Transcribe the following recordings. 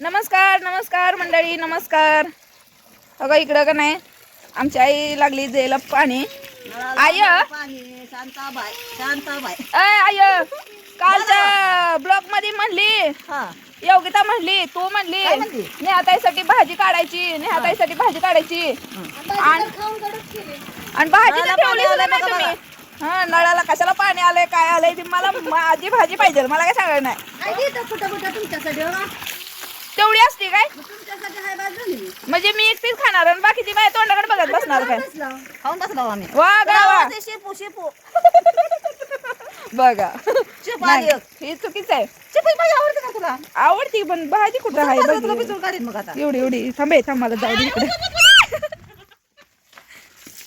नमस्कार नमस्कार मंडळी नमस्कार. अगं इकडं का नाही? आमची आई लागली द्यायला पाणी. आय शांताबाई शांताबाई अय आय कालच्या ब्लॉकमध्ये म्हणली योगिता म्हणली तू म्हणली? नेहाताईसाठी भाजी काढायची नेहाताईसाठी भाजी काढायची. आणि भाजी ठेवली सुद्धा नाही तुम्ही. हा नळाला कशाला ती मला माझी भाजी पाहिजे मला काय सांगायला नाही. कुठं कुठं तुमच्यासाठी हो? तेवढी असती काय? तुमच्यासाठी हाय बाजूनी म्हणजे मी एकटीच खाणार आणि बाकीची बाय तोंडाकडे बघत बसणार काय? बसलो. खाऊन बसलो आम्ही. वा गा वा. ते शेपू शेपू. बघा. शेपू नाही, आली. एक. हे चुकीचं आहे. शेपू भाजी आवडते का तुला? आवडती पण भाजी कुठं आहे तुला बघ. पिचून काढीन मग आता. एवढी एवढी. थांबे थांब मला जाऊ दे इकडे.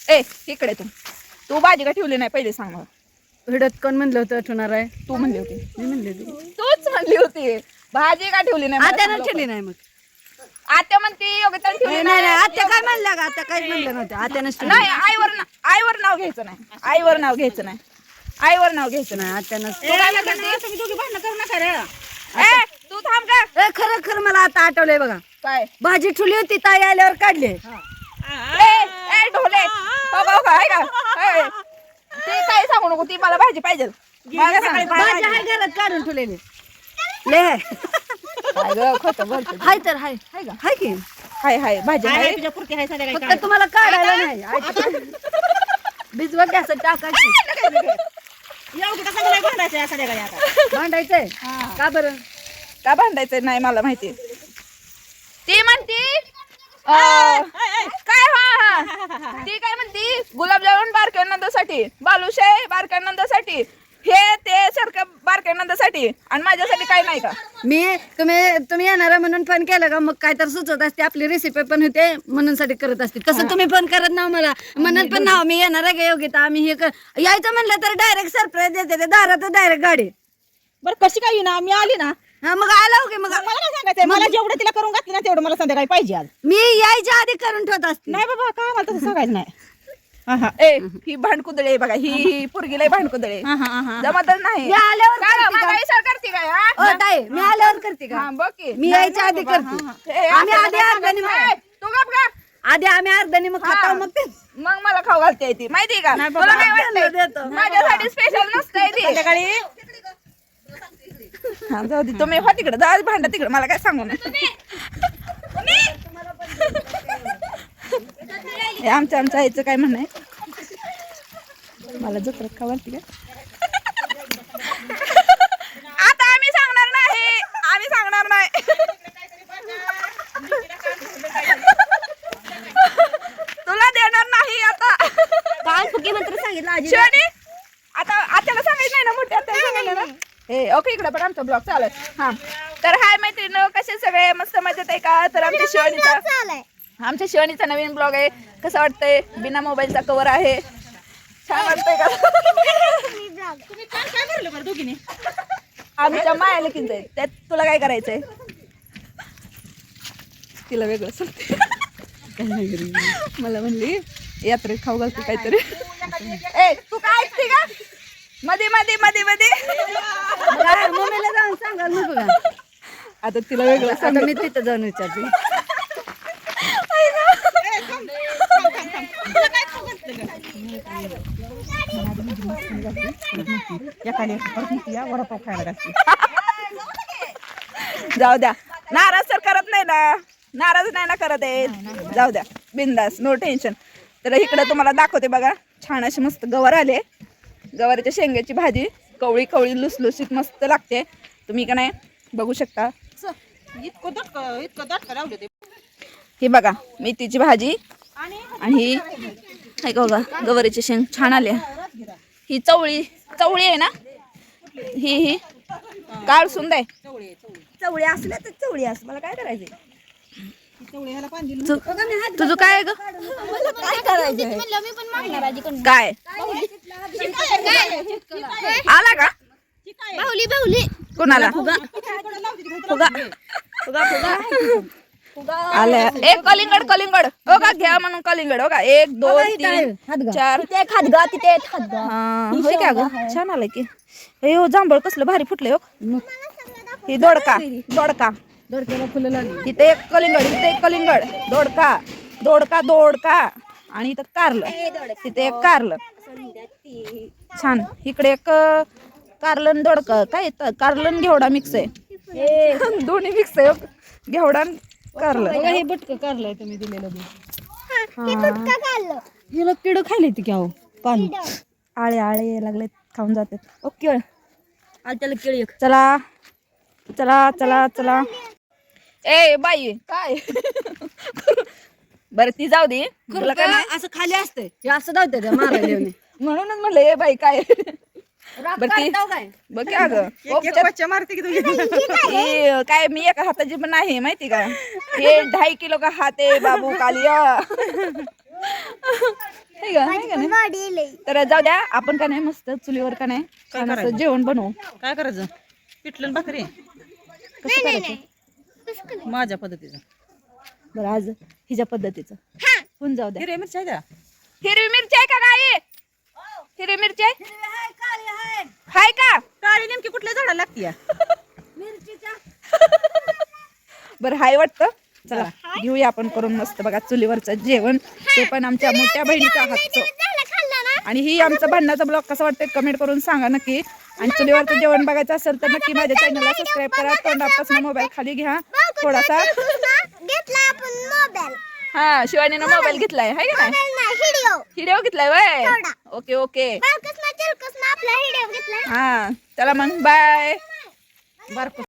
ए इकडे तू. तू भाजी का ठेवली नाही? पहिले सांग मला. हिडत कोण म्हणलं होतं ठेवणार आहे. तू म्हणली होती. मी म्हणली होती. तूच म्हणली होती. भाजी का ठेवली नाही? मला आत्यानं सांग ठेवली. नाही मग. आत्या म्हणते योगिता ठेवली नाही नाही. नाही आत्या काय म्हणल्या का आत्या काहीच म्हणलं नव्हतं. आत्यानंच ठेवली. नाही आईवर ना- आईवर नाव घ्यायचं नाही. आईवर नाव घ्यायचं नाही. आईवर नाव घ्यायचं नाही. आत्यानंच नाही तुम्ही दोघी भांडण करू नका रे. ए तू थांब का ए खरं खरं मला आता आठवलंय बघा. काय? भाजी ठुली होती ताई आल्यावर काढली. ए ए ढोले. हो का का आहे का ए, ती काय सांगू नको ती मला भाजी पाहिजे. मला सांग. भाजी. हाय घरात काढून ठेवलेली. ले. हाय. काय गं, खोटं बोलते हाय तर हाय. हाय का हाय की. हाय हाय. भाजी हाय फक्त तुम्हाला काढायला नाही भिजवत गॅस टाकायची. भांडायचंय का बरं? का भांडायचं नाही मला माहिती. ती म्हणती अं, हा ती काय म्हणती? गुलाबजामुन बारक्या नंदासाठी बालुशाही बारक्या नंदासाठी हे ते सारखं बारक्या नंदासाठी आणि माझ्यासाठी काय नाही का? मी तुम्ही तुम्ही येणार म्हणून फोन केला का? मग काय तर सुचत असते. आपली रेसिपी पण होते म्हणून साठी करत असते. तसं तुम्ही फोन करत नाव मला. म्हणत पण नाव मी येणार आहे का योगिता आम्ही हे कर यायचं म्हणलं तर डायरेक्ट सरप्राईज देते. ते दारात डायरेक्ट गाडी. बरं कशी काय ना मी आली ना. हा मग आला हो की मग मला काय सांगायचंय. मला जेवढं तिला करून घातलं ना तेवढं मला संध्याकाळी पाहिजे आज. मी यायच्या आधी करून ठेवत असते. नाही बाबा काय मला तसं सांगायचं नाही. हा हा ए ही भांडकुदळे आहे बघा ही ही पोरगी लय भांडकुदळे. हा, हा, हा. जमतच नाही. मी आल्यावर काय करते का? मागाई सर करते काय हा? ओ ताई मी आल्यावर करते का? हा, बघ की. मी यायच्या आधी करते. ए, आम्ही आधी सांगायचं. तू गप का आधी आम्ही अर्ध्याने मग खाता मग ते मग मला खाऊ घालते ती माहिती का? तुला काय वाटतंय? देतो. माझ्यासाठी स्पेशल नसतंय ती. संध्याकाळी हा, जाऊ दे. तुम्ही हो तिकडे. जा भांडा तिकडे. मला काय सांगू नये हे आमच्या आमच्या आईचं काय म्हणणं आहे? मला जत्रात का वाटते का आता आम्ही सांगणार नाही आम्ही सांगणार नाही तुला देणार नाही आता काल मुख्यमंत्री सांगितलं शिवानी आता आत्याला सांगायचं नाही ना मोठ्या आत्याला सांगायला ना हे ओके इकडे पण आमचा ब्लॉग चालत हा. तर हाय मैत्रीण कसे सगळे? मस्त मजेत आहे का? तर आमच्या शिवानीचा आमच्या शिवानीचा नवीन ब्लॉग आहे. कसं वाटतंय? बिना मोबाईलचा कवर आहे. छान वाटतंय का? आमच्या माया लेकींच आहे. त्यात तुला काय करायचंय? तिला वेगळं सांगते. मला म्हणली यात्रेत खाऊ घालते काहीतरी. ए तू काय ऐकते का? मध्ये मध्ये मध्ये मध्ये. मम्मीला जाऊन सांगाल नको का? आता तिला वेगळं सांग. मी तिथं जाऊन विचारते. एखादी परत नुसती या वडापाव खायला घातली जाऊ द्या. नाराज तर करत नाही ना. नाराज नाही ना करत आहे. जाऊ द्या. बिंदास नो टेन्शन तर इकडं तुम्हाला दाखवते बघा. छान अशी मस्त गवर आले गवारीच्या शेंग्याची भाजी कवळी कवळी लुसलुसीत मस्त लागते. तुम्ही का नाही बघू शकता. इतकं दटक इतकं दटक लावले ते. ही बघा मेथीची भाजी आणि ही हाय का बघा गवारीची शेंग छान आली ही चवळी चवळी आहे ना? ही ही. काळ सुंदर चवळी असल्या तर चवळी असं मला काय करायचंय? तुझं काय आहे ग? काय करायचं काय? आला का? बाहुली बाहुली. कोणाला? फुगा. फुगा. फुगा आल्या. एक कलिंगड कलिंगड. हो का? घ्या म्हणून कलिंगड. हो का? एक दोन तीन चार. ते खादगा तिथे खादगा हा. होय का ग? छान आलंय की. हे हो जांभळ कसलं भारी फुटलंय हो. ही दोडका. दोडका. दोडक्याला फुलं लागली. तिथे एक कलिंगड इथे एक कलिंगड. दोडका. दोडका दोडका. आणि इथं कारलं. तिथे एक कारलं. छान. इकडे एक अं, कारलं दोडका काय येतं कारलं घेवडा मिक्स आहे. दोन्ही मिक्स आहे. घेवडा कारलं. हे बुटक कारलंय तुम्ही दिलेलं ह्याला किड खायली ती घ्याव पान. आळे आळे लागले खाऊन जातात. ओके त्याला केळी एक. चला. चला चला चला. ए बाई काय? बरं ती जाऊ दे? असं खाली असते हे असं धावते त्या मारायला. म्हणूनच म्हणलं ए बाई काय? राग बरं ती काढताव काय? बघ की अगं एक एक बच्चा मारते की तुम्ही? हे काय मी एका हाताची पण नाही माहिती का? हे ढाई किलो का हात आहे बाबू कालिया. हे का? हे का नाही? तर जाऊ द्या आपण का नाही मस्त चुलीवर का नाही छान असं करायचं? जेवण बनवू. काय करायचं? पिठलं आणि भाकरी? कसं करायचं? माझ्या पद्धतीचं. बरं आज हिच्या पद्धतीचं. होऊन जाऊ द्या. हिरे मिरच्या द्या हिरवी मिरची आहे का काय हिरवी मिरची आहे? हाय का? काळी नेमकी कुठल्या झाडाला लागती बरं हाय वाटतं. चला घेऊया आपण करून मस्त बघा चुलीवरचं जेवण. ते पण आमच्या मोठ्या बहिणीच्या हातचं. आणि ही आमचा भांडणाचा ब्लॉग कसा वाटतं कमेंट करून सांगा नक्की. आणि चुलीवरचं जेवण बघायचं असेल तर नक्की माझ्या चॅनलला सबस्क्राईब करा. तोंडापासून मोबाईल खाली घ्या. थोडासा. घेतला आपण मोबाईल हा शिवानीनं मोबाईल घेतलाय. हाय का नाही? व्हिडिओ हिडिओ घेतलाय वय? Okay okay. आपला व्हिडिओ घेतला हा चला मग बाय. बारको